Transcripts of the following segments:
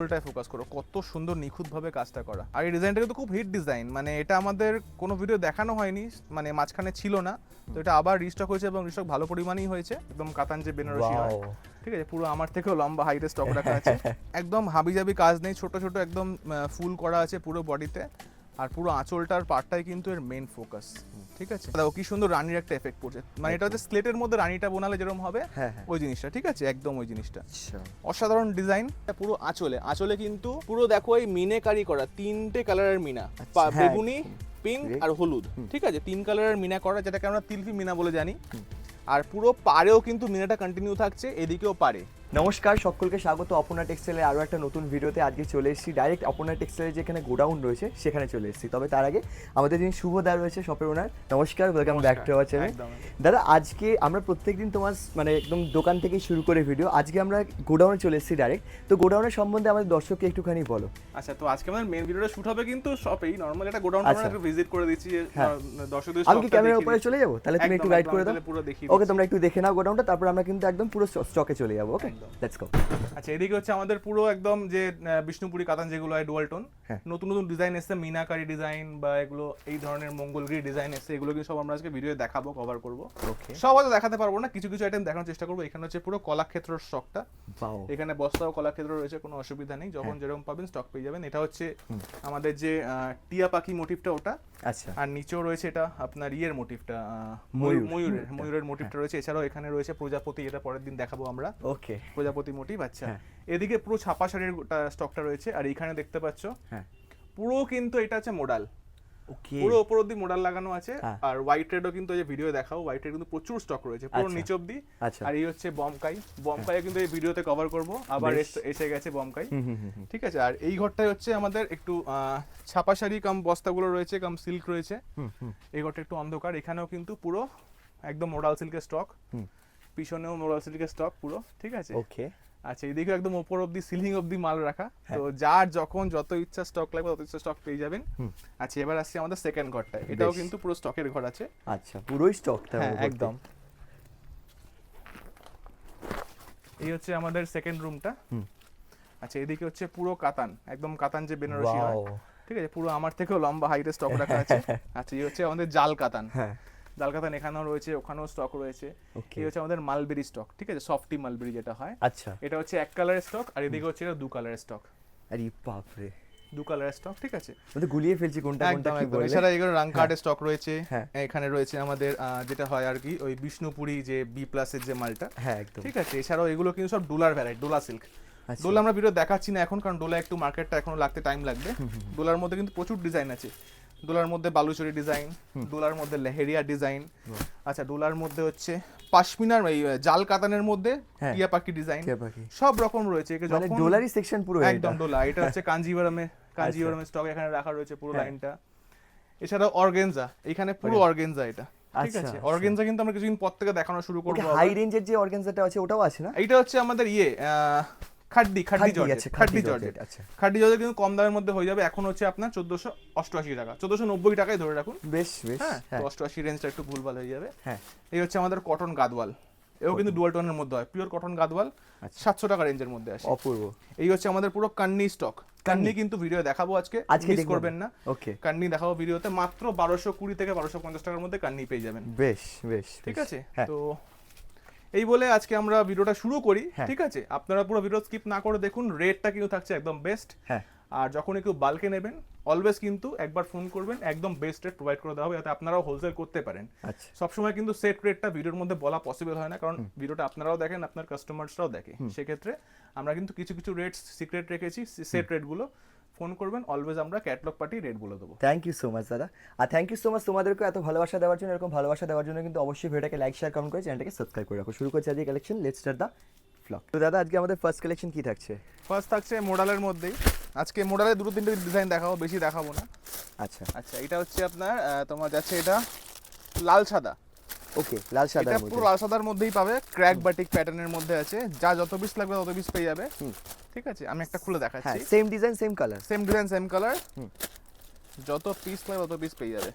ফুলটায় focus করো। কত সুন্দর নিখুঁতভাবে কাজটা করা। আর এই ডিজাইনটা কিন্তু খুব হিট ডিজাইন মানে এটা আমাদের কোনো ভিডিও দেখানো হয়নি মানে মাঝখানে ছিল না। তো এটা আবার রিস্টক হয়েছে এবং রিস্টক ভালো পরিমাণেই হয়েছে। একদম কাতান যে বেনারসি হয়। ঠিক আছে পুরো আমার থেকেও লম্বা হাইটে স্টক রাখা আছে। একদম হাবিজাবি কাজ নেই ছোট ছোট একদম ফুল করা আছে পুরো বডিতে আর পুরো আঁচলটার পার্টটাই কিন্তু এর মেন ফোকাস ঠিক আছে? দেখো কি সুন্দর রানীর একটা এফেক্ট পড়ছে। মানে এটা হচ্ছে স্লেটের মধ্যে রানীটা বোনালে যেরকম হবে হ্যাঁ হ্যাঁ। ওই জিনিসটা ঠিক আছে? একদম ওই জিনিসটা। আচ্ছা। অসাধারণ ডিজাইন পুরো আঁচলে আঁচলে কিন্তু পুরো দেখো এই মিনেকারি করা তিনটে কালারের মিনা পা- হ্যাঁ, বেগুনি পিঙ্ক আর হলুদ ঠিক আছে? তিন কালারের মিনা করা যেটাকে আমরা তিলফি মিনা বলে জানি। আর পুরো পাড়েও কিন্তু মিনাটা কন্টিনিউ থাকছে এদিকেও পারে নমস্কার সকলকে স্বাগত অপর্ণা টেক্সটাইলের আরও একটা নতুন ভিডিওতে। আজকে চলে এসেছি ডাইরেক্ট অপর্ণা টেক্সটাইলের যেখানে গোডাউন রয়েছে সেখানে চলে এসেছি। তবে তার আগে আমাদের যিনি শুভ দা রয়েছে শপের ওনার নমস্কার welcome back to our channel দাদা আজকে আমরা প্রত্যেকদিন তোমার মানে একদম দোকান থেকে শুরু করে ভিডিও আজকে আমরা গোডাউনে চলে এসেছি ডাইরেক্ট তো গোডাউনের সম্বন্ধে আমাদের দর্শককে একটুখানি বলো। আচ্ছা তো আজকে আমাদের মেন ভিডিওটা শুট হবে কিন্তু শপেই নর্মাল একটা গোডাউন আচ্ছা। আমরা একটু ভিজিট করে দিচ্ছি হ্যাঁ। দর্শকদের আমি কি ক্যামেরার উপরে চলে যাব? তাহলে তুমি একটু গাইড করে দাও। ওকে তোমরা একটু দেখে নাও গোডাউনটা তারপর আমরা কিন্তু একদম পুরো স্টকে চলে যাব ওকে? একদম। লেটস গো আচ্ছা এদিকে হচ্ছে আমাদের পুরো একদম যে বিষ্ণুপুরি কাতান যেগুলো হয় ডুয়াল টোন হ্যাঁ। নতুন নতুন ডিজাইন এসছে মিনাকারি ডিজাইন বা এগুলো এই ধরনের মঙ্গলগিরি ডিজাইন এসছে এগুলো কিন্তু সব আমরা আজকে ভিডিও দেখাবো কভার করব। সব হয়তো দেখাতে পারব না কিছু কিছু আইটেম দেখানোর চেষ্টা করব। এখানে হচ্ছে পুরো কলাক্ষেত্রর স্টকটা এখানে বস্তাও কলাক্ষেত্র রয়েছে কোনো অসুবিধা নেই। যখন হ্যাঁ। যেরকম পাবেন স্টক পেয়ে যাবেন। এটা হচ্ছে আমাদের যে টিয়া পাখি মোটিভটা ওটা। আচ্ছা। আর নিচেও রয়েছে এটা আপনার ইয়ের মোটিভটা ময়ূর। ময়ূরের ময়ূরের মোটিভটা রয়েছে। এছাড়াও এখানে রয়েছে প্রজাপতি এটা পরের দিন দেখাবো আমরা। ওকে। প্রজাপতি মোটিভ আচ্ছা। হ্যাঁ। এদিকে পুরো ছাপা শাড়ির স্টকটা রয়েছে আর এখানে দেখতে পাচ্ছ হ্যাঁ। পুরো কিন্তু এটা হচ্ছে মোডাল পুরো উপর অব্দি মোডাল লাগানো আছে। হ্যাঁ। আর হোয়াইট রেডও কিন্তু এই ভিডিও দেখাও হোয়াইট রেড কিন্তু প্রচুর স্টক রয়েছে পুরো আচ্ছা। নিচ অব্দি আচ্ছা। আর এই হচ্ছে বমকাই বমকাই কিন্তু এই ভিডিওতে কভার করব। আবার এসে গেছে বমকাই। ঠিক আছে? আর এই ঘরটায় হচ্ছে আমাদের একটু ছাপা শাড়ি কাম বস্তাগুলো রয়েছে কাম সিল্ক রয়েছে। এই ঘরটা একটু অন্ধকার। এখানেও কিন্তু পুরো একদম মোডাল সিল্কের স্টক। পিছনেও মোডাল সিল্কের স্টক পুরো ঠিক আছে? ওকে আচ্ছা এদিকে একদম ওপর অব্দি সিলিং অব্দি মাল রাখা। হ্যাঁ। তো যার যখন যত ইচ্ছা স্টক লাগবে তত ইচ্ছা স্টক পেয়ে যাবেন। আচ্ছা এবার আসছে আমাদের সেকেন্ড ঘরটায় এটাও কিন্তু পুরো স্টকের ঘর আছে। আচ্ছা পুরোই স্টক হ্যাঁ একদম। এই হচ্ছে আমাদের সেকেন্ড রুমটা। আচ্ছা এদিকে হচ্ছে পুরো কাতান। একদম কাতান যে বেনারসি হয়। ঠিক আছে পুরো আমার থেকেও লম্বা হাইটে স্টক রাখা আছে। আচ্ছা এই হচ্ছে আমাদের জাল কাতান। জাল কাতান এখানেও রয়েছে ওখানেও স্টক রয়েছে। এই হচ্ছে আমাদের মালবেরি স্টক ঠিক আছে? সফটি মালবেরি যেটা হয়। আচ্ছা। এটা হচ্ছে এক কালারের স্টক আর এদিকে হচ্ছে এটা দু কালারের স্টক আরে বাপ রে দু কালারের স্টক ঠিক আছে? তো গুলিয়ে ফেলছি কোনটা কোনটা কি বললে? এছাড়া এগুলো রাং কার্ডের স্টক রয়েছে। হ্যাঁ। এখানে রয়েছে আমাদের যেটা হয় আর কি ওই বিষ্ণুপুরি যে বি প্লাসের যে মালটা। হ্যাঁ একদম। ঠিক আছে? এছাড়াও এগুলো কিন্তু সব ডোলার ভ্যারাইটি ডোলা সিল্ক আচ্ছা। ডোলা আমরা ভিডিও দেখাচ্ছি না এখন কারণ ডোলা একটু মার্কেটটা এখনও লাগতে টাইম লাগবে। ডোলার মধ্যে কিন্তু প্রচুর ডিজাইন আছে। ডোলার মধ্যে বালুচরি ডিজাইন দোলার মধ্যে লেহেরিয়া ডিজাইন আচ্ছা দোলার মধ্যে হচ্ছে পাশমিনার এই জাল কাতানের মধ্যে হ্যাঁ। টিয়া পাখি ডিজাইন সব রকম রয়েছে। একে মানে যখন ডলারই সেকশন পুরো একদম এটা। ডোলা। এটা হচ্ছে কাঞ্জিভারমে কাঞ্জিভারমের স্টক এখানে রাখা রয়েছে পুরো। লাইনটা এছাড়াও অর্গেনজা এখানে পুরো অর্গেনজা এটা। ঠিক আচ্ছা, আছে? আচ্ছা। অর্গেনজা কিন্তু আমরা কিছুদিন পর থেকে দেখানো শুরু ওকে করব হাই রেঞ্জের যে অর্গানজাটা আছে ওটাও আছে না? এইটা হচ্ছে আমাদের ইয়ে খাড্ডি খাড্ডি জর্জেট খাড্ডি জর্জেট। আচ্ছা। খাড্ডি জর্জেট কিন্তু কম দামের মধ্যে হয়ে যাবে। এখন হচ্ছে আপনার চোদ্দশো অষ্টআশি টাকা। চোদ্দশো নব্বই টাকায় ধরে রাখুন। বেশ বেশ হ্যাঁ হ্যাঁ। অষ্টআশি রেঞ্জটা একটু ভুলভাল হয়ে যাবে। হ্যাঁ। এই হচ্ছে আমাদের কটন গাদওয়াল। এও কিন্তু ডুয়াল টোনের মধ্যে হয়। পিওর কটন গাদওয়াল আচ্ছা। সাতশো টাকা রেঞ্জের মধ্যে আসে। অপূর্ব। এই হচ্ছে আমাদের পুরো কান্নি স্টক কান্নি। কিন্তু ভিডিও দেখাবো আজকে। আজকে মিস করবেন না। ওকে। কান্নি দেখাবো ভিডিওতে মাত্র বারোশো কুড়ি থেকে বারোশো পঞ্চাশ টাকার মধ্যে কান্নি পেয়ে যাবেন। বেশ বেশ ঠিক আছে? হ্যাঁ। তো এই বলে আজকে আমরা ভিডিওটা শুরু করি হ্যাঁ। ঠিক আছে? আপনারা পুরো ভিডিও স্কিপ না করে দেখুন রেটটা কিন্তু থাকছে একদম বেস্ট হ্যাঁ। আর যখন একটু বাল্কে নেবেন অলওয়েজ কিন্তু একবার ফোন করবেন একদম বেস্ট রেট প্রোভাইড করে দেওয়া হবে যাতে আপনারাও হোলসেল করতে পারেন। আচ্ছা। সবসময় কিন্তু সেট রেটটা ভিডিওর মধ্যে বলা পসিবল হয় না কারণ ভিডিওটা আপনারাও দেখেন আপনার কাস্টমার্সরাও দেখে। সেক্ষেত্রে আমরা কিন্তু কিছু কিছু রেট সিক্রেট রেখেছি সেট রেটগুলো ফোন করবেন অলওয়েজ আমরা ক্যাটলগ পার্টি রেট বলে দেবো। থ্যাংক ইউ সো মাচ দাদা। আর থ্যাংক ইউ সো মাচ তোমাদেরকে এত ভালোবাসা দেওয়ার জন্য এরকম ভালোবাসা দেওয়ার জন্য কিন্তু অবশ্যই ভিডিওটাকে লাইক শেয়ার কমেন্ট করে চ্যানেলটাকে সাবস্ক্রাইব করে রাখো। শুরু করছি আজকে collection let's start the vlog তো দাদা আজকে আমাদের ফার্স্ট কালেকশন কি থাকছে? ফার্স্ট থাকছে মোডালের মধ্যেই। আজকে মোডালের দুটো তিনটে ডিজাইন দেখাবো বেশি দেখাবো না। আচ্ছা। আচ্ছা এটা হচ্ছে আপনার তোমার যাচ্ছে এটা লাল সাদা। ওকে লাল এটা সাদার পুরো লাল সাদার মধ্যেই পাবে ক্র্যাক বাটিক প্যাটার্নের মধ্যে আছে। যা যত পিস লাগবে তত পিস পেয়ে যাবে। ঠিক আছে? আমি একটা খুলে দেখাচ্ছি। Same design same colour same design same colour. যত পিস লাগবে তত পিস পেয়ে যাবে।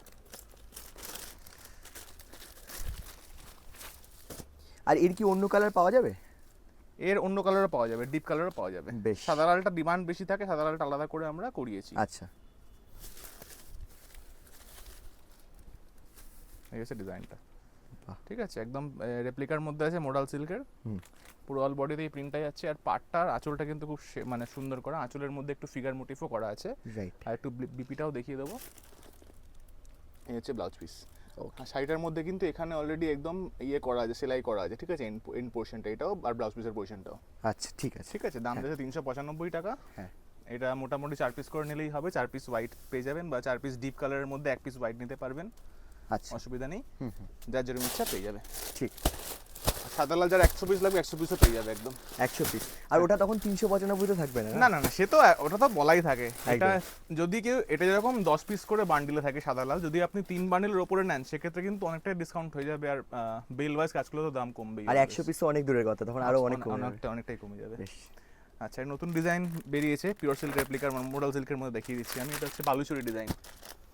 আর এর কি অন্য কালার পাওয়া যাবে? এর অন্য কালারও পাওয়া যাবে ডিপ কালারও পাওয়া যাবে। সাদা লালটা ডিমান্ড বেশি থাকে সাদা লালটা আলাদা করে আমরা করিয়েছি। আচ্ছা। এই হচ্ছে ডিজাইনটা। ঠিক আছে একদম রেপ্লিকার মধ্যে আছে মোডাল সিল্কের হুম। পুরো অল বডিতে এই প্রিন্টটাই আছে। আর পাটটার আঁচলটা কিন্তু খুব মানে সুন্দর করা। আঁচলের মধ্যে একটু ফিগার মোটিফও করা আছে। আর একটু বিপিটাও দেখিয়ে দেবো। এই হচ্ছে ব্লাউজ পিস আর শাড়িটার মধ্যে কিন্তু এখানে অলরেডি একদম ইয়ে করা আছে সেলাই করা আছে। ঠিক আছে এন্ড পোর্শনটা এটাও আর ব্লাউজ পিসের পোর্শনটাও আচ্ছা ঠিক আছে। ঠিক আছে দাম দিয়েছে তিনশো পঁচানব্বই টাকা। হ্যাঁ। এটা মোটামুটি চার পিস করে নিলেই হবে। চার পিস হোয়াইট পেয়ে যাবেন বা চার পিস ডিপ কালারের মধ্যে এক পিস হোয়াইট নিতে পারবেন। আচ্ছা। অসুবিধা নেই। যার যেরকম ইচ্ছা পেয়ে যাবে। ঠিক। সাদা লাল যার একশো পিস লাগবে একশো পিসও পেয়ে যাবে একদম। একশো পিস আর ওটা তখন তিনশো পঁচানব্বইতে থাকবে না না? না না সে তো ওটা তো বলাই থাকে। এটা যদি কেউ এটা যেরকম দশ পিস করে বান্ডিলে থাকে সাদা লাল যদি আপনি তিন বান্ডিলের ওপরে নেন সেক্ষেত্রে কিন্তু অনেকটাই ডিসকাউন্ট হয়ে যাবে আর বেল ওয়াইজ কাজ করলে তো দাম কমবেই। আর একশো পিস তো অনেক দূরের কথা তখন আরও অনেক অনেকটা অনেকটাই কমে যাবে। আচ্ছা নতুন ডিজাইন বেরিয়েছে পিওর সিল্ক রেপ্লিকার মোডাল সিল্কের মধ্যে দেখিয়ে দিচ্ছি আমি এটা হচ্ছে বালুচুরি ডিজাইন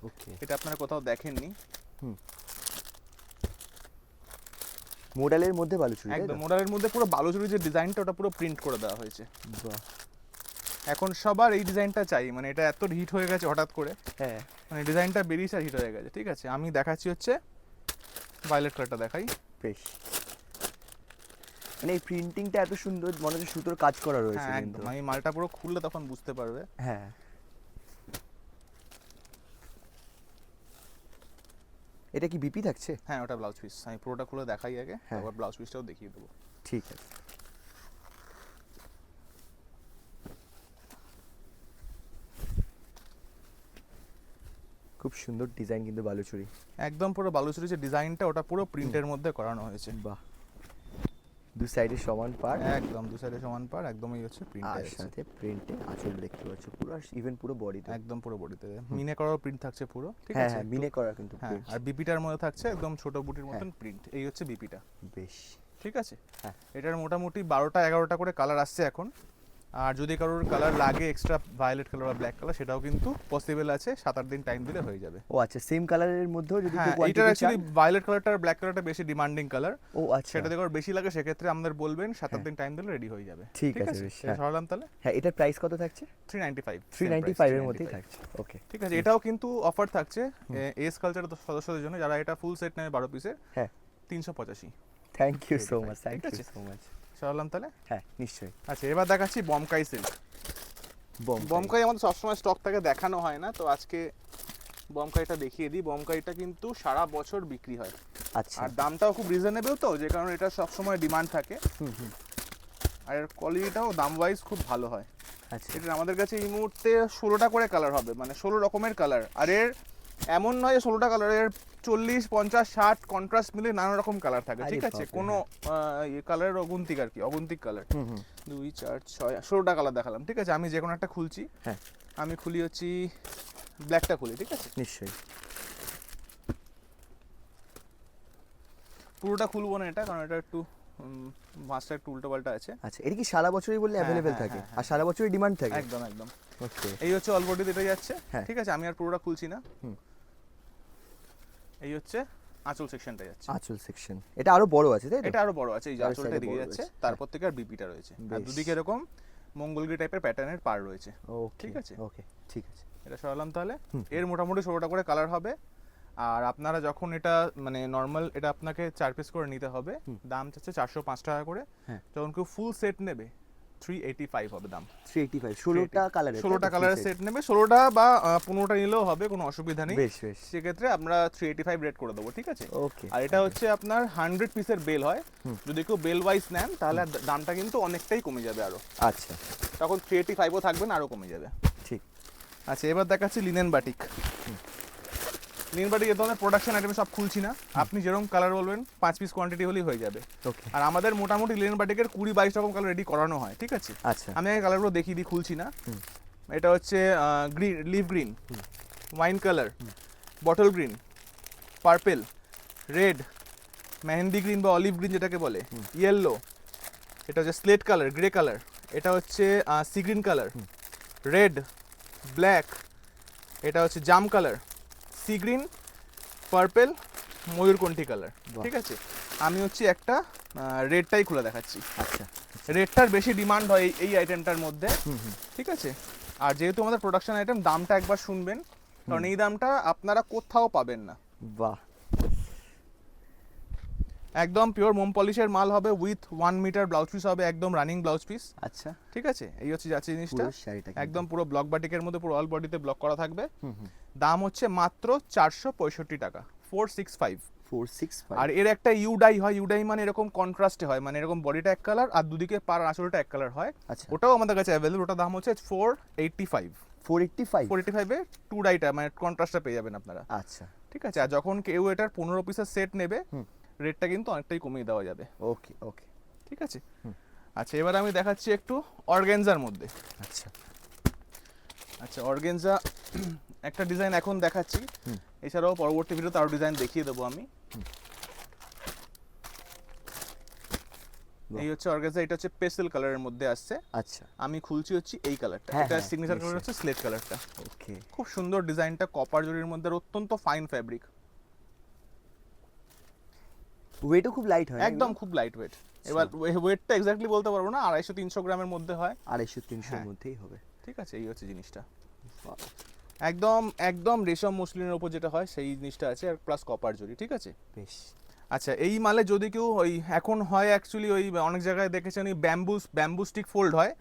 ওকে এটা আপনারা কোথাও দেখেননি। মোডালের মধ্যে বালুচুরি একদম মোডালের মধ্যে পুরো বালুচুরি যে ডিজাইনটা ওটা পুরো প্রিন্ট করে দেওয়া হয়েছে। বাহ। এখন সবার এই ডিজাইনটা চাই মানে এটা এত হিট হয়ে গেছে হঠাৎ করে। হ্যাঁ। মানে ডিজাইনটা বেরিয়েছে আর হিট হয়ে গেছে ঠিক আছে? আমি দেখাচ্ছি হচ্ছে ভায়োলেট কালারটা দেখাই। বেশ। মানে এই প্রিন্টিংটা এত সুন্দর মনে হচ্ছে সুতোর কাজ করা রয়েছে হ্যাঁ কিন্তু। একদম। আমি মালটা পুরো খুললে তখন বুঝতে পারবে। হ্যাঁ। এটা কি বিপি থাকছে? হ্যাঁ ওটা ব্লাউজ পিস আমি পুরোটা খুলে দেখাই আগে। তারপর ব্লাউজ পিসটাও দেখিয়ে দেবো। ঠিক আছে। খুব সুন্দর ডিজাইন কিন্তু বালুচুরি। একদম পুরো বালুচুরি যে ডিজাইনটা ওটা পুরো প্রিন্টের মধ্যে করানো হয়েছে। বাহ। দু সাইডে সমান পার্ট একদম দু সাইডে সমান পার একদমই হচ্ছে প্রিন্ট আর সাথে প্রিন্টে আঁচল দেখতে পাচ্ছ পুরো ইভেন পুরো বডিতে একদম পুরো বডিতে মিনে করার প্রিন্ট থাকছে পুরো ঠিক হ্যাঁ আছে? হ্যাঁ মিনে করা কিন্তু হ্যাঁ আর বিপিটার মধ্যে থাকছে একদম ছোট বুটির হ্যাঁ। মতন প্রিন্ট এই হচ্ছে বিপিটা বেশ। ঠিক আছে? হ্যাঁ। এটার মোটামুটি বারোটা এগারোটা করে কালার আসছে এখন। আর যদি কারোর কালার লাগে এক্সট্রা ভায়োলেট কালার বা ব্ল্যাক কালার সেটাও কিন্তু পসিবল আছে সাত আট দিন টাইম দিলে হয়ে যাবে। ও আচ্ছা সেম কালারের মধ্যেও যদি হ্যাঁ কোয়ান্টিটি অ্যাকচুয়ালি ভায়োলেট কালারটা আর ব্ল্যাক কালারটা বেশি ডিমান্ডিং কালার ও আচ্ছা। সেটা দেখো বেশি লাগে সেক্ষেত্রে আমাদের বলবেন সাত আট দিন টাইম দিলে রেডি হয়ে যাবে। ঠিক আছে, হ্যাঁ। সরালাম তাহলে? হ্যাঁ এটার প্রাইস কত থাকছে? Three ninety five three ninety ফাইভের মধ্যেই থাকছে ওকে ঠিক আছে এটাও কিন্তু অফার থাকছে এস কালচার সদস্যদের জন্য যারা এটা ফুল সেট নেবে বারো পিসের হ্যাঁ। তিনশো পঁচাশি। Thank you so much thank you so much সরালাম তাহলে? হ্যাঁ নিশ্চয়ই। আচ্ছা এবার দেখাচ্ছি বমকাই সিল্ক বম বমকাই আমাদের সবসময় স্টক থাকে দেখানো হয় না তো আজকে বমকাইটা দেখিয়ে দিই। বমকাইটা কিন্তু সারা বছর বিক্রি হয়। আচ্ছা। আর দামটাও খুব রিজনেবল তো যে কারণে এটা সবসময় ডিমান্ড থাকে। হুম হুম। আর এর কোয়ালিটিটাও দাম ওয়াইজ খুব ভালো হয়। আচ্ছা। এটা আমাদের কাছে এই মুহূর্তে ষোলোটা করে কালার হবে মানে ষোলো রকমের কালার আর এর এমন নয় যে ষোলোটা কালারের চল্লিশ পঞ্চাশ ষাট কন্ট্রাস্ট মিলে নানা রকম কালার থাকে ঠিক আছে? কোনো কালারের অগুন্তিক আর কি অগুন্তিক কালার দুই চার ছয় ষোলোটা কালার দেখালাম ঠিক আছে? আমি যে কোনো একটা খুলছি। হ্যাঁ। আমি খুলি হচ্ছি ব্ল্যাকটা খুলি ঠিক আছে? নিশ্চয়ই। পুরোটা খুলবো না এটা কারণ এটা একটু মাছটা একটু উল্টো পাল্টা আছে। আচ্ছা এটা কি সারা বছরই বললে হ্যাঁ, অ্যাভেলেবেল হ্যাঁ, থাকে? হ্যাঁ, আর সারা বছরই ডিমান্ড থাকে? একদম একদম। ওকে এই হচ্ছে অলবডি দিতে যাচ্ছে হ্যাঁ। ঠিক আছে? আমি আর পুরোটা খুলছি না। হুম। এই হচ্ছে আঁচল সেকশনটা যাচ্ছে আঁচল সেকশন। এটা আরও বড় আছে তাই এটা আরও বড় আছে এই যে আঁচলটা দিকে যাচ্ছে। তারপর থেকে আর বিপিটা রয়েছে। আর। দুদিকে এরকম মঙ্গলগিরি টাইপের প্যাটার্নের পার রয়েছে। ঠিক আছে। ওকে ঠিক আছে। এটা সরালাম তাহলে। এর মোটামুটি ষোলোটা করে কালার হবে। আর আপনারা যখন এটা মানে নর্মাল এটা আপনাকে চার পিস করে নিতে হবে দাম চাচ্ছে চারশো পাঁচ টাকা করে। হ্যাঁ। যখন কেউ ফুল সেট নেবে থ্রি এইটি ফাইভ হবে দাম। থ্রি এইটি ফাইভ ষোলোটা কালারের ষোলোটা কালারের সেট নেবে ষোলোটা বা আহ, পনেরোটা নিলেও হবে কোনো অসুবিধা নেই। বেশ বেশ। সেক্ষেত্রে আমরা থ্রি এইটি ফাইভ রেট করে দেবো ঠিক আছে? ওকে আর এটা হচ্ছে আপনার হান্ড্রেড পিসের বেল হয়। যদি কেউ বেল ওয়াইজ নেন তাহলে দামটা কিন্তু অনেকটাই কমে যাবে আরও। আচ্ছা। তখন থ্রি এইটি ফাইভও থাকবে না আরও কমে যাবে। ঠিক। আচ্ছা এবার দেখাচ্ছি লিনেন বাটিক লিনেন বাটিক এ ধরনের প্রোডাকশন আইটেম সব খুলছি না। আপনি যেরকম কালার বলবেন পাঁচ পিস কোয়ান্টিটি হলেই হয়ে যাবে। ওকে আর আমাদের মোটামুটি লিনেন বাটিকের কুড়ি বাইশ রকম কালার রেডি করানো হয় ঠিক আছে? আচ্ছা। আমি আগে কালারগুলো দেখিয়ে দিই খুলছি না। এটা হচ্ছে green leaf green wine colour bottle green purple red mehndi green বা অলিভ গ্রিন যেটাকে বলে। ইয়েলো এটা হচ্ছে স্লেট কালার গ্রে কালার এটা হচ্ছে sea green colour red black এটা হচ্ছে জাম কালার সি গ্রিন পার্পেল ময়ূরকণ্ঠী কালার ঠিক আছে? আমি হচ্ছে একটা রেডটাই খুলে দেখাচ্ছি। আচ্ছা। রেডটার বেশি ডিমান্ড হয় এই- এই আইটেমটার মধ্যে। ঠিক আছে? আর যেহেতু আমাদের প্রোডাকশন আইটেম দামটা একবার শুনবেন। কারণ এই দামটা আপনারা কোথাও পাবেন না। বাহ। একদম পিওর মোম পলিশের মাল হবে with one metre blouse piece হবে একদম রানিং ব্লাউজ পিস আচ্ছা। ঠিক আছে? এই হচ্ছে যাচ্ছে জিনিসটা। একদম পুরো ব্লক বাটিকের মধ্যে পুরো অল বডিতে ব্লক করা থাকবে। দাম হচ্ছে মাত্র চারশো পঁয়ষট্টি টাকা four six five four six আর এর একটা ইউডাই হয় ইউডাই মানে এরকম কন্ট্রাস্টে হয় মানে এরকম বডিটা এক কালার আর দুদিকে পার আসলটা এক কালার হয়। আচ্ছা। ওটাও আমাদের কাছে অ্যাভেলেবল ওটার দাম হচ্ছে four eighty five four eighty five four eighty ফাইভে টু ডাইটা মানে কন্ট্রাস্টটা পেয়ে যাবেন আপনারা। আচ্ছা। ঠিক আছে? আর যখন কেউ এটার পনেরো পিসের সেট নেবে। রেটটা কিন্তু অনেকটাই কমিয়ে দেওয়া যাবে। ওকে ওকে ঠিক আছে? আচ্ছা এবার আমি দেখাচ্ছি একটু অর্গেনজার মধ্যে। আচ্ছা। আচ্ছা অর্গেনজা একটা ডিজাইন এখন দেখাচ্ছি। এছাড়াও পরবর্তী ভিডিওতে আরও ডিজাইন দেখিয়ে দেবো আমি। এই হচ্ছে অর্গেনজা এটা হচ্ছে পেস্টেল কালারের মধ্যে আসছে। আচ্ছা। আমি খুলছি হচ্ছে এই কালারটা হ্যাঁ, এটা হ্যাঁ, সিগনেচার কালার হচ্ছে স্লেট কালারটা ওকে খুব সুন্দর ডিজাইনটা কপার জরির মধ্যে অত্যন্ত ফাইন ফ্যাব্রিক ওয়েটও খুব লাইট হয় একদম খুব লাইট ওয়েট এবার ওয়েটটা এক্স্যাক্টলি বলতে পারব না আড়াইশো তিনশো গ্রামের মধ্যে হয়। আড়াইশো তিনশোর হ্যাঁ। মধ্যেই হবে। ঠিক আছে এই হচ্ছে জিনিসটা। একদম একদম রেশম মসলিনের ওপর যেটা হয় সেই জিনিসটা আছে আর প্লাস কপার জরি ঠিক আছে? বেশ। আচ্ছা এই মালে যদি কেউ ওই এখন হয় অ্যাকচুয়ালি ওই অনেক জায়গায় দেখেছেন ওই ব্যাম্বু ব্যাম্বু স্টিক ফোল্ড হয়।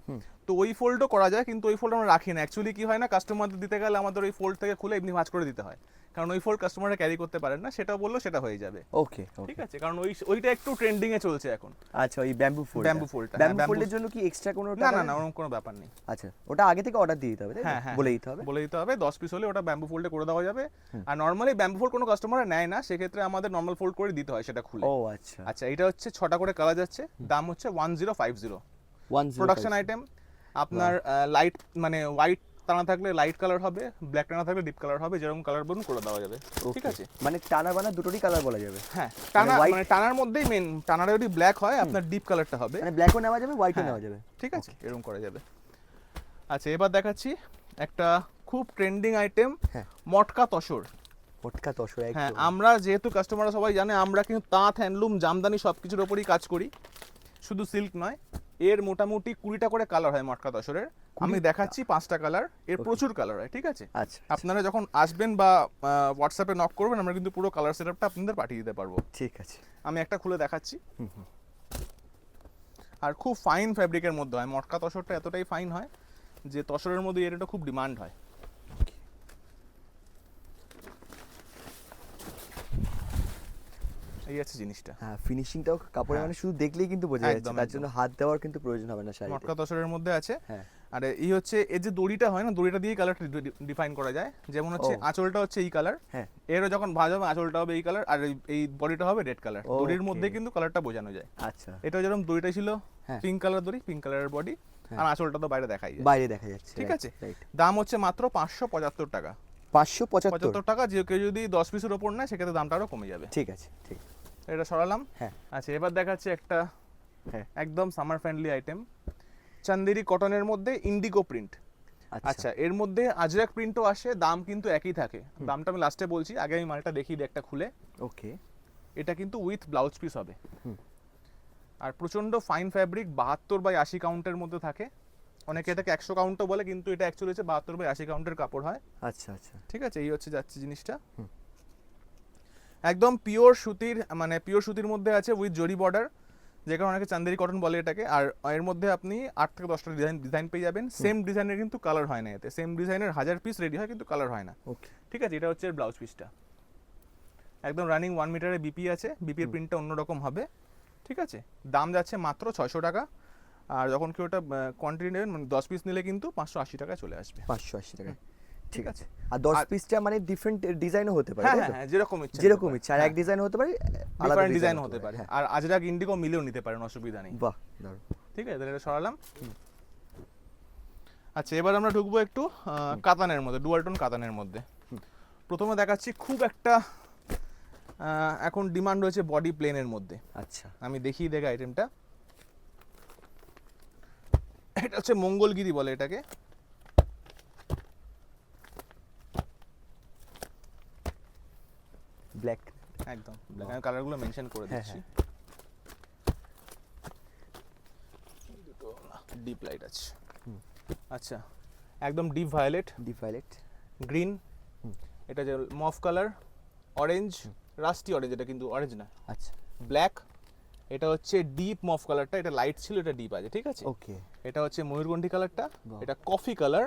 তো ওই ফোল্ডও করা যায় কিন্তু ওই ফোল্ড আমরা রাখি না। অ্যাকচুয়ালি কি হয় না কাস্টমারদের দিতে গেলে আমাদের ওই ফোল্ড থেকে খুলে এমনি ভাঁজ করে দিতে হয়। কারণ ওই ফোল্ড কাস্টমাররা ক্যারি করতে পারেন না সেটা বললেও সেটা হয়ে যাবে। ওকে ঠিক আছে? কারণ ওই ওইটা একটু ট্রেন্ডিং এ চলছে এখন। আচ্ছা ওই ব্যাম্বু ফোল্ড Bamboo fold টা, হ্যাঁ, ব্যাম্বু ফোল্ডের জন্য কি এক্সট্রা কোনো না না না ওরকম কোনো ব্যাপার নেই। আচ্ছা ওটা আগে থেকে অর্ডার দিয়ে দিতে হবে তো? হ্যাঁ হ্যাঁ বলে দিতে হবে? বলে দিতে হবে দশ পিস হলে ওটা ব্যাম্বু ফোল্ডে করে দেওয়া যাবে। আর নরমালি ব্যাম্বু ফোল্ড কোনো কাস্টমার নেয় না সেক্ষেত্রে আমাদের নরমাল ফোল্ড করে দিতে হয় সেটা খুলে। ও আচ্ছা। আচ্ছা এটা হচ্ছে ছটা করে কালার যাচ্ছে দাম হচ্ছে one zero five zero one production item আপনার লাইট মানে হোয়াইট টানা থাকলে লাইট কালার হবে ব্ল্যাক টানা থাকলে ডিপ কালার হবে যেরকম কালার বলুন করে দেওয়া যাবে। ঠিক আছে? মানে টানা বানা দুটোরই কালার বলা যাবে। হ্যাঁ টানা মানে টানার মধ্যেই মেন টানার যদি ব্ল্যাক হয় আপনার ডিপ কালারটা হবে। মানে ব্ল্যাকও নেওয়া যাবে হোয়াইটও হ্যাঁ, নেওয়া যাবে। ঠিক আছে এরকম করা যাবে। আচ্ছা এবার দেখাচ্ছি একটা খুব ট্রেন্ডিং আইটেম হ্যাঁ। মটকা তসর। মোটকা তসর হ্যাঁ আমরা যেহেতু কাস্টমাররা সবাই জানে আমরা কিন্তু তাঁত হ্যান্ডলুম জামদানি সব কিছুর ওপরই কাজ করি। শুধু সিল্ক নয় এর মোটামুটি কুড়িটা করে কালার হয় মটকা দশরের। আমি দেখাচ্ছি পাঁচটা কালারের প্রচুর কালার হয় ঠিক আছে? আচ্ছা আপনারা যখন আসবেন বা হোয়াটসঅ্যাপে নক করবেন আমরা কিন্তু পুরো কালার সেটআপটা আপনাদের পাঠিয়ে দিতে পারব। ঠিক আছে। আমি একটা খুলে দেখাচ্ছি। আর খুব ফাইন ফ্যাব্রিকের মধ্যে হয়। মটকা তসরটা এতটাই ফাইন হয় যে তসরের মধ্যে এর এটা খুব ডিমান্ড হয়। এই আছে জিনিসটা। হ্যাঁ ফিনিশিংটাও কাপড়ে হ্যাঁ। মানে শুধু দেখলেই কিন্তু বোঝা যাচ্ছে তার জন্য হাত দেওয়ার কিন্তু প্রয়োজন হবে না শাড়িতে। মটকা তসরের মধ্যে আছে। হ্যাঁ। আর এই হচ্ছে এই যে দড়িটা হয় না দড়িটা দিয়ে কালারটা ডিফাইন করা যায়। যেমন হচ্ছে আঁচলটা হচ্ছে এই কালার হ্যাঁ। এরও যখন ভাজ হবে আঁচলটা হবে এই কালার আর এই- বডিটা হবে রেড কালার দড়ির মধ্যে কিন্তু কালারটা বোঝানো যায়। আচ্ছা। এটা যেরকম দড়িটা ছিল হ্যাঁ। পিঙ্ক কালার দড়ি পিঙ্ক কালারের বডি আর আঁচলটা তো বাইরে দেখাই যায়। বাইরে দেখা যাচ্ছে ঠিক আছে? দাম হচ্ছে মাত্র পাঁচশো পঁচাত্তর টাকা। পাঁচশো পঁচাত্তর। পঁচাত্তর টাকা যে কেউ যদি দশ পিসের ওপর নেয় সেক্ষেত্রে দামটা আরও কমে যাবে। ঠিক আছে ঠিক। এটা সরালাম। হ্যাঁ। আচ্ছা এবার দেখাচ্ছি একটা হ্যাঁ। একদম সামার ফ্রেন্ডলি আইটেম চান্দেরি কটনের মধ্যে ইন্ডিগো প্রিন্ট আচ্ছা। আচ্ছা এর মধ্যে আজরাক প্রিন্টও আসে দাম কিন্তু একই থাকে। দামটা আমি লাস্টে বলছি আগে আমি মালটা দেখিয়ে দিই একটা খুলে। ওকে এটা কিন্তু উইথ ব্লাউজ পিস হবে। হুম। আর প্রচণ্ড ফাইন ফ্যাব্রিক বাহাত্তর বাই আশি কাউন্টের মধ্যে থাকে। অনেকে এটাকে একশো কাউন্টও বলে কিন্তু এটা অ্যাকচুয়ালি হচ্ছে বাহাত্তর বাই আশি কাউন্টের কাপড় হয়। আচ্ছা আচ্ছা। ঠিক আছে এই হচ্ছে যাচ্ছে জিনিসটা। হুম। একদম পিওর সুতির মানে পিওর সুতির মধ্যে আছে উইথ জরি বর্ডার যে কারণে অনেকে চান্দেরি কটন বলে এটাকে। আর এর মধ্যে আপনি আট থেকে দশটা ডিজাইন ডিজাইন পেয়ে যাবেন। সেম ডিজাইনের কিন্তু কালার হয় না এতে। সেম ডিজাইনের হাজার পিস রেডি হয় কিন্তু কালার হয় না। ওকে ঠিক আছে এটা হচ্ছে ব্লাউজ পিসটা একদম রানিং ওয়ান মিটারে বিপি আছে। বিপির প্রিন্টটা অন্যরকম হবে। ঠিক আছে? দাম যাচ্ছে মাত্র ছয়শো টাকা। আর যখন কেউ ওটা কোয়ান্টিটি নেবেন মানে দশ পিস নিলে কিন্তু পাঁচশো আশি টাকায় চলে আসবে। পাঁচশো আশি টাকা ঠিক আছে। আর দশ আর- পিসটা মানে ডিফারেন্ট ডিজাইনও হতে পারে হ্যাঁ হ্যাঁ হ্যাঁ যেরকম ইচ্ছা যেরকম ইচ্ছা আর এক ডিজাইন হতে পারে আলাদা ডিজাইন হতে পারে। হ্যাঁ। আর আজরাক ইন্ডিগো মিলেও নিতে পারেন অসুবিধা নেই। বাহ দারুণ। ঠিক আছে তাহলে এটা সরালাম। আচ্ছা এবার আমরা ঢুকবো একটু কাতানের মধ্যে ডুয়াল টোন কাতানের মধ্যে। প্রথমে দেখাচ্ছি খুব একটা এখন ডিমান্ড রয়েছে বডি প্লেনের মধ্যে। আচ্ছা। আমি দেখিয়ে দেখা আইটেমটা এটা হচ্ছে মঙ্গলগিরি বলে এটাকে। ব্ল্যাক একদম। ব্ল্যাক আমি কালারগুলো মেনশন করে হ্যাঁ, দিচ্ছি। ডিপ লাইট আছে। আচ্ছা একদম deep violet deep violet green এটা যে mauve colour orange rusty orange এটা কিন্তু অরেঞ্জ না। আচ্ছা। ব্ল্যাক এটা হচ্ছে ডিপ মফ কালারটা এটা লাইট ছিল এটা ডিপ আছে ঠিক আছে? ওকে এটা হচ্ছে ময়ূরকণ্ঠী কালারটা এটা coffee colour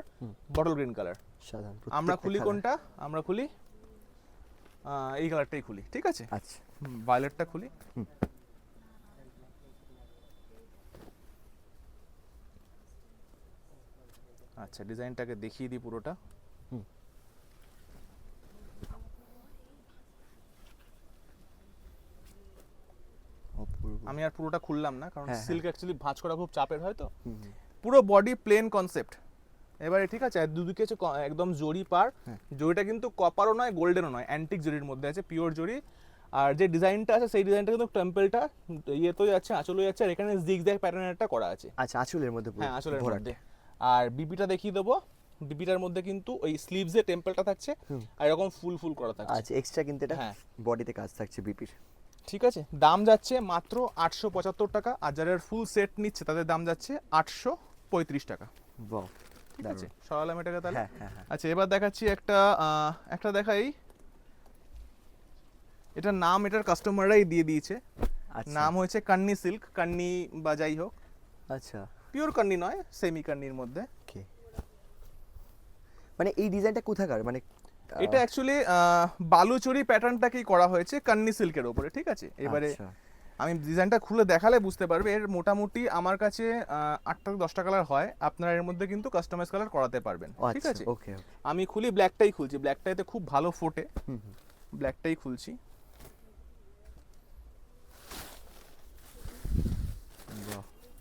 bottle green colour সাধারণ আমরা খুলি কোনটা? আমরা খুলি এই কালারটাই খুলি ঠিক আছে? আচ্ছা। ভায়োলেটটা খুলি। আচ্ছা ডিজাইনটাকে দেখিয়ে দিই পুরোটা। হুম। আমি আর পুরোটা খুললাম না কারণ হ্যাঁ, হ্যাঁ। সিল্ক অ্যাকচুয়ালি ভাঁজ করা খুব চাপের হয় তো। পুরো বডি প্লেন কনসেপ্ট এবারে ঠিক আছে দুদিকে ক- একদম জরি পার। হ্যাঁ। জরিটা কিন্তু কপারও নয় গোল্ডেনও নয় অ্যান্টিক জরির মধ্যে আছে পিওর জরি আর যে ডিজাইনটা আছে সেই ডিজাইনটা কিন্তু টেম্পলটা ইয়েতেও যাচ্ছে আঁচলেও যাচ্ছে আর এখানে জিগজ্যাগ প্যাটার্নেরটা করা আছে। আচ্ছা আঁচলের মধ্যে হ্যাঁ ভরাট। মধ্যে। আর বিপিটা দেখিয়ে দেবো। বিপিটার মধ্যে কিন্তু ওই স্লিভসে টেম্পলটা থাকছে আর এরকম ফুল ফুল করা থাকছে। আচ্ছা এক্সট্রা কিন্তু এটা হ্যাঁ। বডিতে কাজ থাকছে বিপির ঠিক আছে দাম যাচ্ছে মাত্র আটশো পঁচাত্তর টাকা আর যারা ফুল সেট নিচ্ছে তাদের দাম যাচ্ছে আটশো পঁয়ত্রিশ টাকা। বাহ। ঠিক আছে। সরালাম এটাকে তাহলে? হ্যাঁ হ্যাঁ হ্যাঁ। আচ্ছা এবার দেখাচ্ছি একটা একটা দেখাই। এটার নাম এটার কাস্টমাররাই দিয়ে দিয়েছে। আচ্ছা। নাম হয়েছে কান্নি সিল্ক কান্নি বা যাই হোক। আচ্ছা। পিওর কান্নি নয় সেমি কান্নির মধ্যে মানে এই ডিজাইনটা কোথাকার? মানে এটা অ্যাকচুয়ালি বালুচুরি প্যাটার্নটাকেই করা হয়েছে কান্নি সিল্কের ওপরে ঠিক আছে? এবারে আচ্ছা, আমি ডিজাইনটা খুলে দেখালে বুঝতে পারবে। এর মোটামুটি আমার কাছে আটটা দশটা কালার হয়। আপনারা এর মধ্যে কিন্তু কাস্টমাইজ কালার করাতে পারবেন। ঠিক আচ্ছা আছে? ওকে আমি খুলি ব্ল্যাকটাই খুলছি। ব্ল্যাকটাইতে খুব ভালো ফোটে। ব্ল্যাকটাই খুলছি।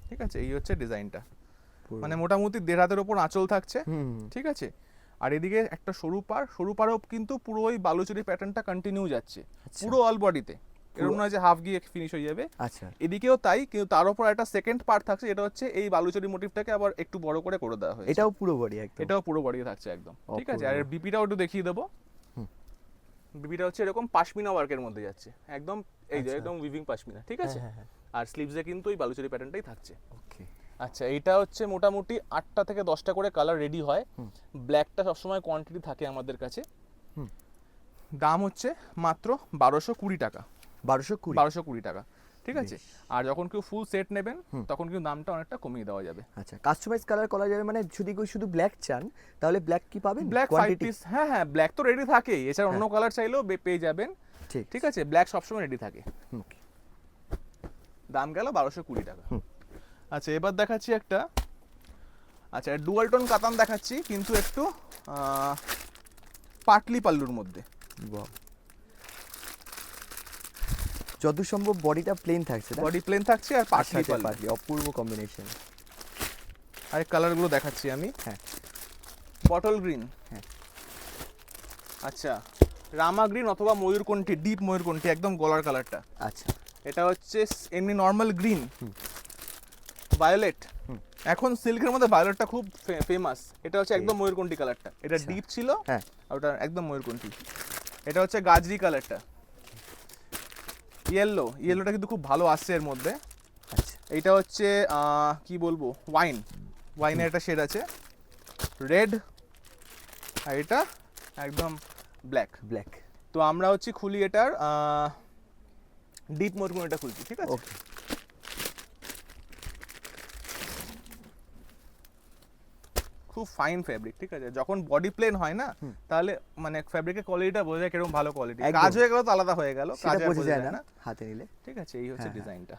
ঠিক আছে? এই হচ্ছে ডিজাইনটা মানে মোটামুটি দেড় হাতের ওপর আঁচল থাকছে। ঠিক আছে? আর এদিকে একটা সরু পার সরু পারও কিন্তু পুরো ওই বালুচুরি প্যাটার্নটা কন্টিনিউ যাচ্ছে। আচ্ছা। পুরো অল বডিতে এরকম নয় যে হাফ গিয়ে ফিনিশ হয়ে যাবে। আচ্ছা। এদিকেও তাই কিন্তু তার উপর একটা সেকেন্ড পার্ট থাকছে এটা হচ্ছে এই বালুচুরি মোটিভটাকে আবার একটু বড় করে করে দেওয়া হয়েছে। এটাও পুরো বডি একদম। এটাও পুরো বডি থাকছে একদম ঠিক আছে? আর বিপিটাও একটু দেখিয়ে দেবো। বিপিটা হচ্ছে এরকম পাশমিনা ওয়ার্কের মধ্যে যাচ্ছে। একদম এই যে আচ্ছা। একদম উইভিং পাশমিনা ঠিক আছে? হ্যাঁ, হ্যাঁ, আর স্লিভসে কিন্তু ওই বালুচুরি প্যাটার্নটাই থাকছে। ওকে আচ্ছা এইটা হচ্ছে মোটামুটি আটটা থেকে দশটা করে কালার রেডি হয়। ব্ল্যাকটা সবসময় কোয়ান্টিটি থাকে আমাদের কাছে। দাম হচ্ছে মাত্র বারোশো কুড়ি টাকা। বারোশো কুড়ি। বারোশো কুড়ি টাকা। ঠিক আছে? আর যখন কেউ ফুল সেট নেবেন। তখন কিন্তু দামটা অনেকটা কমিয়ে দেওয়া যাবে। আচ্ছা কাস্টমাইজ কালার করা যাবে মানে যদি কেউ শুধু ব্ল্যাক চান তাহলে ব্ল্যাক কি পাবেন? ব্ল্যাক ফাইভ পিস হ্যাঁ হ্যাঁ ব্ল্যাক তো রেডি থাকেই। এছাড়া অন্য কালার চাইলেও পেয়ে যাবেন। ঠিক। ঠিক আছে? ব্ল্যাক সবসময় রেডি থাকে। দাম গেল বারোশো কুড়ি টাকা। আচ্ছা এবার দেখাচ্ছি একটা। আচ্ছা ডুয়াল টোন কাতান দেখাচ্ছি কিন্তু একটু পাটলি পাল্লুর মধ্যে। যত সম্ভব বডিটা প্লেন থাকছে বডি প্লেন থাকছে আর আর পাটলি সাথে পাতলি, অপূর্ব কম্বিনেশন আর কালারগুলো দেখাচ্ছি আমি। হ্যাঁ। পটল গ্রিন হ্যাঁ। আচ্ছা রামা গ্রিন অথবা ময়ূরকণ্ঠী ডিপ ময়ূরকণ্ঠী একদম গলার কালারটা আচ্ছা। এটা হচ্ছে এমনি নর্মাল গ্রিন হুম। ভায়োলেট হুম। এখন সিল্কের মধ্যে ভায়োলেটটা খুব ফেমাস এটা হচ্ছে একদম ময়ূরকণ্ঠী কালারটা এটা আচ্ছা। ডিপ ছিল হ্যাঁ। আর ওটা একদম ময়ূরকণ্ঠী এটা হচ্ছে গাজরি কালারটা ইয়েলো ইয়েলোটা কিন্তু খুব ভালো আসছে এর মধ্যে। আচ্ছা। এইটা হচ্ছে কি বলব? ওয়াইন ওয়াইনের একটা শেড আছে। রেড আর এটা একদম ব্ল্যাক ব্ল্যাক তো আমরা হচ্ছে খুলি এটার ডিপ মরকুন এটা খুলছি ঠিক আছে? ওকে খুব ফাইন ফ্যাব্রিক ঠিক আছে? যখন বডি প্লেন হয় না তাহলে মানে ফ্যাব্রিকের কোয়ালিটিটা বোঝা যায় কীরকম ভালো কোয়ালিটি কাজ হয়ে গেল তো আলাদা হয়ে গেল কাজ আর বোঝা যায় না। হাতে নিলে। ঠিক আছে এই হচ্ছে হ্যাঁ, হ্যাঁ। ডিজাইনটা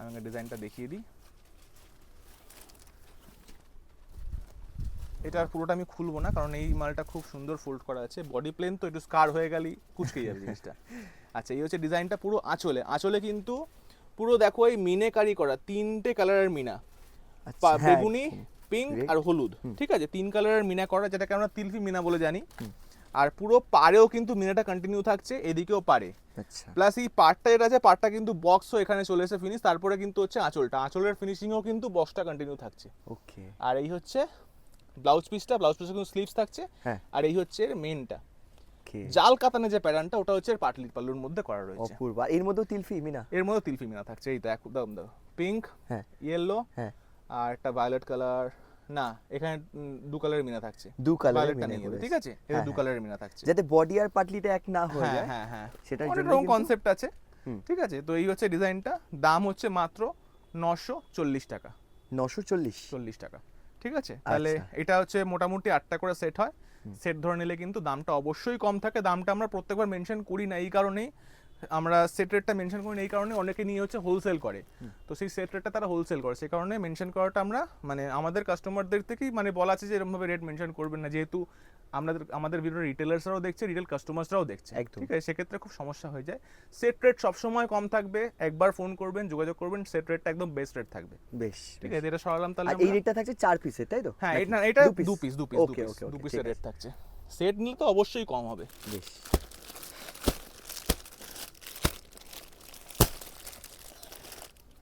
আমি ডিজাইনটা দেখিয়ে দিই। এটা আর পুরোটা আমি খুলবো না কারণ এই মালটা খুব সুন্দর ফোল্ড করা আছে। বডি প্লেন তো একটু স্কার হয়ে গেলেই কুচকে যাবে জিনিসটা। আচ্ছা এই হচ্ছে ডিজাইনটা পুরো আঁচলে। আঁচলে কিন্তু পুরো দেখো এই মিনেকারি করা তিনটে কালারের মিনা। আচ্ছা, হ্যাঁ, বেগুনি পিঙ্ক আর হলুদ ঠিক আছে? তিন কালারের মিনা করা যেটাকে আমরা তিলফি মিনা বলে জানি। আর পুরো পাড়েও কিন্তু মিনাটা কন্টিনিউ থাকছে এদিকেও পারে আচ্ছা। প্লাস এই পার্টটা যেটা আছে পার্টটা কিন্তু বক্সও এখানে চলে এসে ফিনিশ তারপরে কিন্তু হচ্ছে আঁচলটা। আঁচলের ফিনিশিংও কিন্তু বক্সটা কন্টিনিউ থাকছে। ওকে আর এই হচ্ছে ব্লাউজ পিসটা ব্লাউজ পিসে কিন্তু স্লিভস থাকছে। হ্যাঁ। আর এই হচ্ছে মেনটা জাল কাতানে যে প্যাটার্নটা ওটা হচ্ছে পাটলি পাল্লুর মধ্যে করা রয়েছে। অপূর্ব। এর মধ্যেও তিলফি মিনা? এর মধ্যে তিলফি মিনা থাকছে। এই তো একদম দাও পিঙ্ক হ্যাঁ। ইয়েলো হ্যাঁ। আর একটা ভায়োলেট কালার না এখানে দু কালারের মিনা থাকছে। দু কালারের মিনা ঠিক আছে? এটা হ্যাঁ, দু হ্যাঁ। কালারের মিনা থাকছে। যাতে বডি আর পাটলিটা এক না হয়ে হ্যাঁ যায় হ্যাঁ হ্যাঁ। সেটার জন্য রকম কনসেপ্ট আছে ঠিক আছে? তো এই হচ্ছে ডিজাইনটা দাম হচ্ছে মাত্র নশো চল্লিশ টাকা। নশো চল্লিশ। চল্লিশ টাকা ঠিক আছে? তাহলে আচ্ছা। এটা হচ্ছে মোটামুটি আটটা করে সেট হয়। সেট ধরে নিলে কিন্তু দামটা অবশ্যই কম থাকে। দামটা আমরা প্রত্যেকবার মেনশন করি না এই কারণেই আমরা সেট রেটটা মেনশন করি এই কারণে অনেকে নিয়ে হচ্ছে হোলসেল করে। তো সেই সেট রেটটা তারা হোলসেল করে। সেই কারণে মেনশন করাটা আমরা মানে আমাদের কাস্টমারদের থেকেই মানে বলা আছে যে এরকমভাবে রেট মেনশন করবেন না। যেহেতু আমাদের আমাদের ভিডিও রিটেলার্সরাও দেখছে রিটেল কাস্টমার্সরাও দেখছে। ঠিক আছে? সেক্ষেত্রে খুব সমস্যা হয়ে যায়। সেট রেট সবসময় কম থাকবে। একবার ফোন করবেন যোগাযোগ করবেন সেট রেটটা একদম বেস্ট রেট থাকবে। বেশ ঠিক আছে? এটা সরালাম তাহলে এই রেটটা থাকছে চার পিসের তাই তো? হ্যাঁ এটা এটা দু পিস দু পিস দু পিসের রেট থাকছে। সেট নিলে তো অবশ্যই কম হবে। বেশ।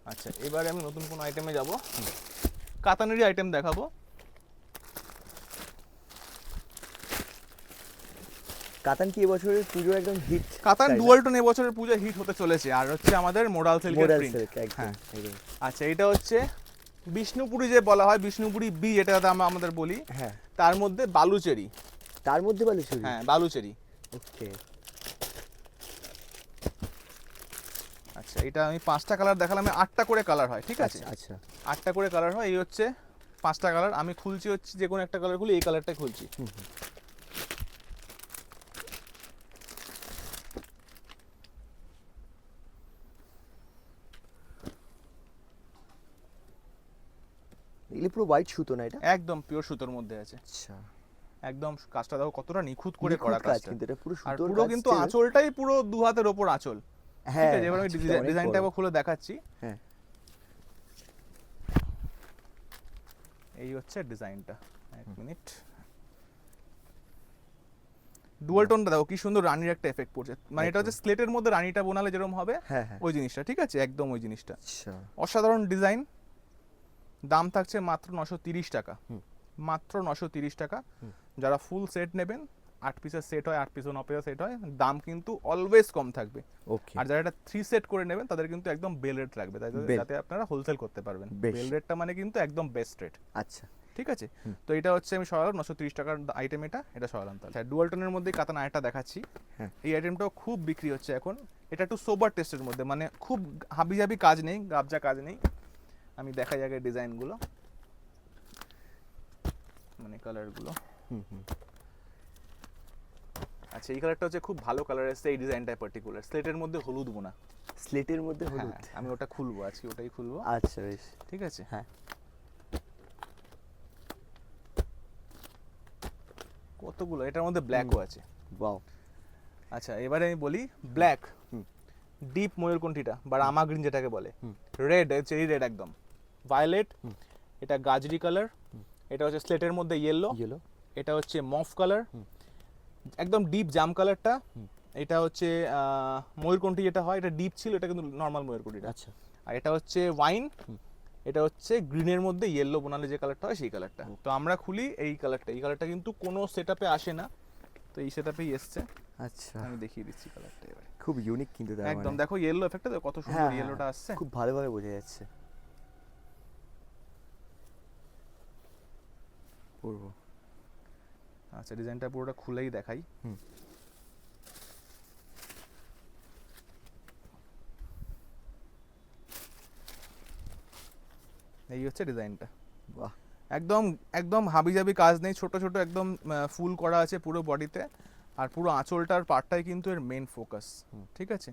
আচ্ছা এবারে আমি নতুন কোন আইটেমে যাব। কাতানেরই আইটেম দেখাবো। কাতান কি এবছরের পুজো একদম হিট কাতান ডুয়াল টোন এবছরের পূজা হিট হতে চলেছে আর হচ্ছে আমাদের মোডাল সিল্কের প্রিন্ট হ্যাঁ। আচ্ছা এটা হচ্ছে বিষ্ণুপুরি যে বলা হয় বিষ্ণুপুরি বি যেটা আমরা আমাদের বলি হ্যাঁ। তার মধ্যে বালুচেরি। তার মধ্যে বালুচুরি? হ্যাঁ বালুচেরি। ওকে আচ্ছা এটা আমি পাঁচটা কালার দেখালাম আটটা করে কালার হয় ঠিক আছে? আচ্ছা আচ্ছা। আটটা করে কালার হয় এই হচ্ছে পাঁচটা কালার আমি খুলছি হচ্ছে যে কোনো একটা কালার খুলি এই কালারটাই খুলছি। এগুলি পুরো হোয়াইট সুতো না এটা? একদম পিওর সুতোর মধ্যে আছে। আচ্ছা। একদম কাজটা দেখো কতটা নিখুঁত করে করা কাজ কিন্তু এটা পুরো সুতোর পুরো কিন্তু আঁচলটাই পুরো দু হাতের ওপর আঁচল। হ্যাঁ এবার আমি ডিজাইনটা একবার খুলে দেখাচ্ছি। হ্যাঁ। এই হচ্ছে ডিজাইনটা। এক মিনিট। ডুয়াল টোনটা দেখো কি সুন্দর রানীর একটা এফেক্ট পড়ছে। মানে এটা হচ্ছে স্লেটের মধ্যে রানীটা বোনালে যেরকম হবে হ্যাঁ হ্যাঁ। ওই জিনিসটা ঠিক আছে? একদম ওই জিনিসটা। আচ্ছা। অসাধারণ ডিজাইন। দাম থাকছে মাত্র নশো তিরিশ টাকা। মাত্র নশো তিরিশ টাকা। যারা ফুল সেট নেবেন আট পিসের সেট হয় আট পিস ন পিসের সেট হয় দাম কিন্তু অলওয়েজ কম থাকবে। ওকে আর যারা এটা থ্রি সেট করে নেবেন তাদের কিন্তু একদম বেল রেট লাগবে। যাতে আপনারা হোলসেল করতে পারবেন। বেল রেটটা মানে কিন্তু একদম বেস্ট রেট আচ্ছা। ঠিক আছে? তো এটা হচ্ছে আমি সরালাম নশো তিরিশ টাকার আইটেম এটা এটা সরালাম তাহলে। ডুয়াল টোনের মধ্যে কাতান আয়টা দেখাচ্ছি। হ্যাঁ। এই আইটেমটাও খুব বিক্রি হচ্ছে এখন। এটা একটু সোবার টেস্টের মধ্যে মানে খুব হাবি হাবি কাজ নেই গাবজা কাজ নেই। আমি দেখাই আগে ডিজাইনগুলো মানে কালারগুলো হুম হুম। আচ্ছা এই কালারটা হচ্ছে খুব ভালো কালার এসছে এই ডিজাইনটা পার্টিকুলার স্লেটের মধ্যে হলুদ বোনা। স্লেটের মধ্যে হ্যাঁ হলুদ? আমি ওটা খুলবো আজকে ওটাই খুলবো। আচ্ছা বেশ। ঠিক আছে? হ্যাঁ। কতগুলো? এটার মধ্যে ব্ল্যাকও আছে। বাও আচ্ছা এবারে আমি বলি ব্ল্যাক। ডিপ ময়ূরকণ্ঠীটা বা রামা গ্রিন যেটাকে বলে। রেড চেরি রেড একদম। ভায়োলেট এটা গাজরি কালার এটা হচ্ছে স্লেটের মধ্যে ইয়েলো ইয়েলো এটা হচ্ছে মফ কালার। একদম ডিপ জাম কালারটা এটা হচ্ছে ময়ূরকণ্ঠী যেটা হয় এটা ডিপ ছিল এটা কিন্তু নর্মাল ময়ূরকণ্ঠীটা। আচ্ছা। আর এটা হচ্ছে ওয়াইন এটা হচ্ছে গ্রিনের মধ্যে ইয়েলো বোনালে যে কালারটা হয় সেই কালারটা তো আমরা খুলি এই কালারটা এই কালারটা কিন্তু কোনো সেটআপে আসে না। তো এই সেটআপেই এসছে। আচ্ছা। আমি দেখিয়ে দিচ্ছি কালারটা এবারে। খুব ইউনিক কিন্তু একদম। মানে। দেখো ইয়েলো এফেক্টটা কত হ্যাঁ, সুন্দর হ্যাঁ, ইয়েলোটা আসছে। খুব ভালোভাবে বোঝা যাচ্ছে। পূর্ব। আচ্ছা ডিজাইনটা পুরোটা খুলেই দেখাই। হুম। এই হচ্ছে ডিজাইনটা। বাহ। একদম একদম হাবিজাবি কাজ নেই ছোট ছোট একদম ফুল করা আছে পুরো বডিতে। আর পুরো আঁচলটার পার্টটাই কিন্তু এর মেন ফোকাস। ঠিক আছে?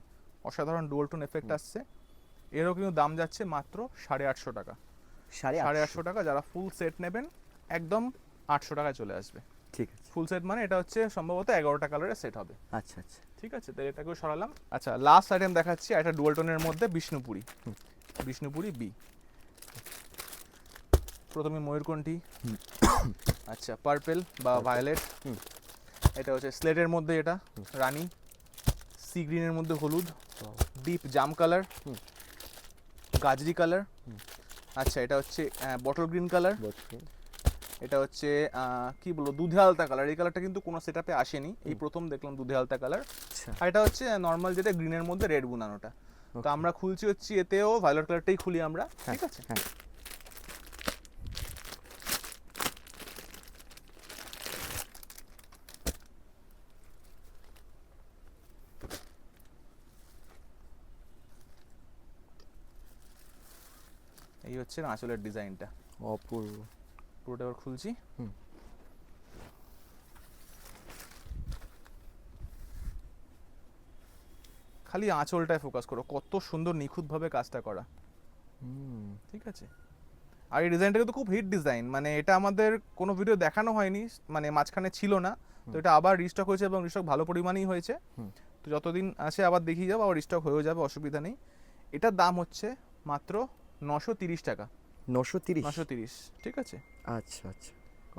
অসাধারণ ডুয়ালটোন এফেক্ট আসছে। এরও কিন্তু দাম যাচ্ছে মাত্র সাড়ে আটশো টাকা। সাড়ে আটশো। টাকা যারা ফুল সেট নেবেন একদম আটশো টাকায় চলে আসবে। ঠিক আছে। ফুল সেট মানে এটা হচ্ছে সম্ভবত এগারোটা কালারের সেট হবে। আচ্ছা আচ্ছা। ঠিক আছে তো এটাকেও সরালাম। আচ্ছা লাস্ট আইটেম দেখাচ্ছি একটা ডুয়াল টোনের মধ্যে বিষ্ণুপুরি। বিষ্ণুপুরি বি প্রথমে ময়ূরকণ্ঠী। আচ্ছা পার্পেল বা ভায়োলেট হুম। এটা হচ্ছে স্লেটের মধ্যে এটা রানী। সি গ্রিনের মধ্যে হলুদ। ডিপ জাম কালার। গাজরি কালার। আচ্ছা এটা হচ্ছে বটল গ্রিন কালার এটা হচ্ছে কি বলব দুধে আলতা কালার এই কালারটা কিন্তু কোনো সেটআপে আসেনি। এই প্রথম দেখলাম দুধে আলতা কালার আচ্ছা। আর এটা হচ্ছে নর্মাল যেটা গ্রিনের মধ্যে রেড বুনানোটা। তো আমরা খুলছি হচ্ছে এতেও ভায়োলেট কালারটাই খুলি আমরা ঠিক আছে? হ্যাঁ। এই হচ্ছে আঁচলের ডিজাইনটা অপূর্ব। পুরোটা এবার খুলছি। খালি আঁচলটায় ফোকাস করো কত সুন্দর নিখুঁতভাবে কাজটা করা। হুম। ঠিক আছে? আর এই ডিজাইনটা কিন্তু খুব হিট ডিজাইন মানে এটা আমাদের কোনো ভিডিও দেখানো হয়নি মানে মাঝখানে ছিল না। তো এটা আবার রিস্টক হয়েছে এবং রিস্টক ভালো পরিমাণেই হয়েছে। তো যতদিন আছে আবার দেখিয়ে যাব আবার রিস্টক হয়েও যাবে অসুবিধা নেই। এটার দাম হচ্ছে মাত্র নশো তিরিশ টাকা। নশো তিরিশ। নশো তিরিশ ঠিক আছে? আচ্ছা আচ্ছা।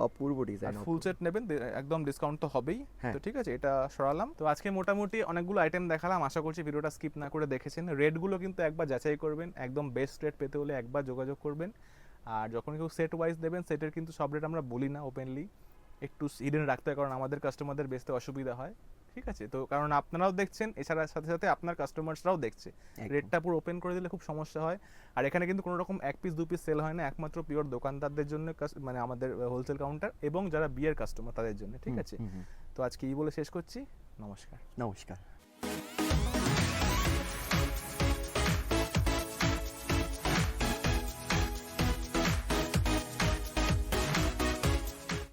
অপূর্ব ডিজাইন ফুল সেট নেবেন একদম ডিসকাউন্ট তো হবেই। হ্যাঁ। তো ঠিক আছে এটা সরালাম। তো আজকে মোটামুটি অনেকগুলো আইটেম দেখালাম আশা করছি ভিডিওটা স্কিপ না করে দেখেছেন। রেটগুলো কিন্তু একবার যাচাই করবেন একদম বেস্ট রেট পেতে হলে একবার যোগাযোগ করবেন। আর যখন কেউ সেট ওয়াইজ দেবেন সেটের কিন্তু সব রেট আমরা বলি না ওপেনলি একটু হিডেন রাখতে হয় কারণ আমাদের কাস্টমারদের বেচতে অসুবিধা হয়। ঠিক আছে? তো কারণ আপনারাও দেখছেন এছাড়া সাথে সাথে আপনার কাস্টমার্সরাও দেখছে। রেটটা পুরো ওপেন করে দিলে খুব সমস্যা হয়। আর এখানে কিন্তু কোনো রকম এক পিস দু পিস সেল হয় না। একমাত্র পিওর দোকানদারদের জন্য মানে আমাদের হোলসেল কাউন্টার এবং যারা বিয়ের কাস্টমার তাদের জন্য ঠিক আছে? তো আজকে এই বলে শেষ করছি। নমস্কার। নমস্কার।